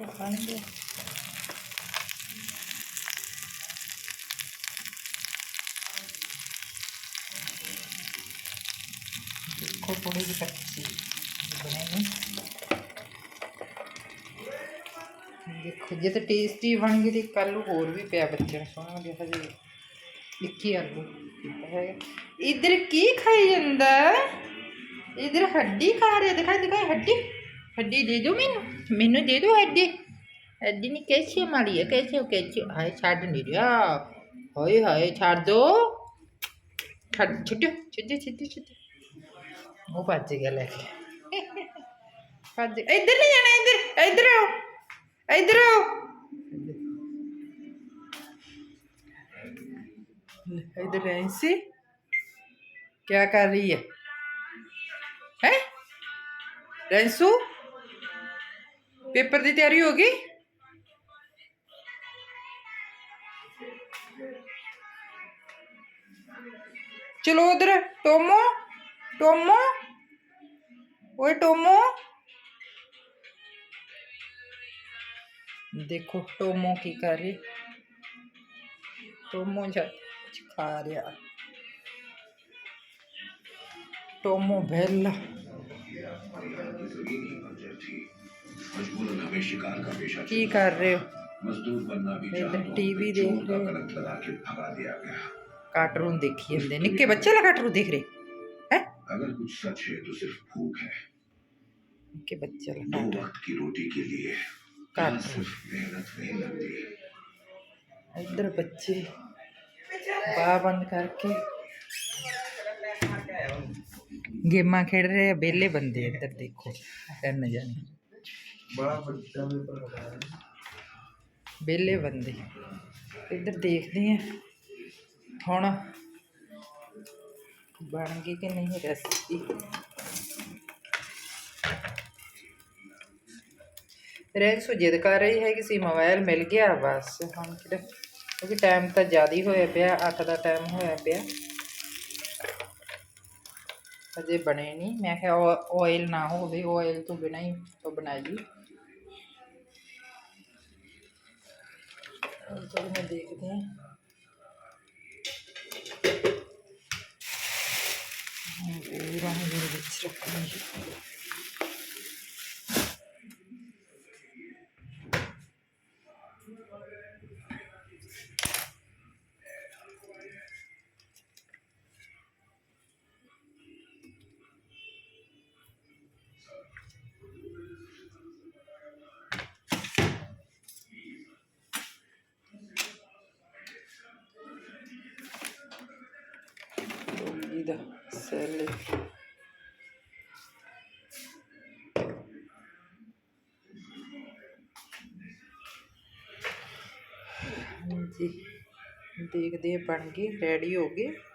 के खाएँगे। पूरी की सब्ज़ी देखो जो तो टेस्टी बन गई तो कल होर भी पाया बच्चे सोना देखा जी। इक्की आलू इधर की खाई जाता इधर हड्डी खा रहे दिखाई दिखाई, हड्डी। हड्डी दे दो मैनू मैनू दे दो हड्डी हड्डी नहीं कैसी माली है कैसे हो कैसे हाय छाड़ नहीं रहा हाय हाय छाड़ दो छाड़ छुट्टी छुट्टी छुट्टी छुट्टी वो पाँच जगह लेके पाँच इधर नहीं जाना इधर इधर आओ इधर आओ इधर ऐसी क्या कर रही है है रेंसू पेपर की तैयारी होगी? चलो उधर, टोमो टोमो, ओए टोमो। देखो टोमो की कर। रही टोमो खा रहा। टोमो बेल मजबूरन हमें शिकार का पेशा की कर रहे हो। मजदूर बनना भी जानता तो टीवी देख। रहे गलत लगा के भगा दिया गया। कार्टून देखिए हमने। निक्के बच्चे लगा कार्टून देख रहे? हैं? अगर कुछ सच है तो सिर्फ़ भूख है। निक्के बच्चे लगा दो वक्त की रोटी के लिए सिर्फ़ मेहनत नहीं लगती। इधर बच्चे बाह बंद करके। गेमा खेल रहे हैं बेले बंदे इधर देखो कहने जाने। ਬੜਾ ਵੱਡਾ ਪੇਪਰ ਹੈ। ਵਿਹਲੇ ਬੰਦੇ। ਇੱਧਰ ਦੇਖਦੇ ਆ ਹੁਣ ਬਣ ਗਈ ਕਿ ਨਹੀਂ ਰੈਸਪੀ ਰੈਂਸੂ ਜਿੱਦ ਕਰ ਰਹੀ ਹੈ ਕਿ ਸੀ ਮੋਬਾਈਲ ਮਿਲ ਗਿਆ, ਬਸ ਹੁਣ ਕਿਹੜਾ ਕਿਉਂਕਿ ਟਾਈਮ ਤਾਂ ਜ਼ਿਆਦਾ ਹੋਇਆ ਪਿਆ 8 ਦਾ ਟਾਈਮ ਹੋਇਆ ਪਿਆ। ਅਜੇ ਬਣੇ ਨਹੀਂ। ਮੈਂ ਕਿਹਾ ਆਇਲ ਨਾ ਹੋਵੇ ਆਇਲ ਤੋਂ ਬਿਨਾਂ ਹੀ ਤੋਂ ਬਣਾਈ ਚਲੋ ਮੈਂ ਦੇਖਦੀ ਹਾਂ। ਹਾਂ ਉਹ ਰਾਹੀਂ ਦੇ ਵਿੱਚ ਰੱਖਣੀ। ਹੈ ख़रीदा हाँ सेल जी देखते दे बन गए रेडी हो गए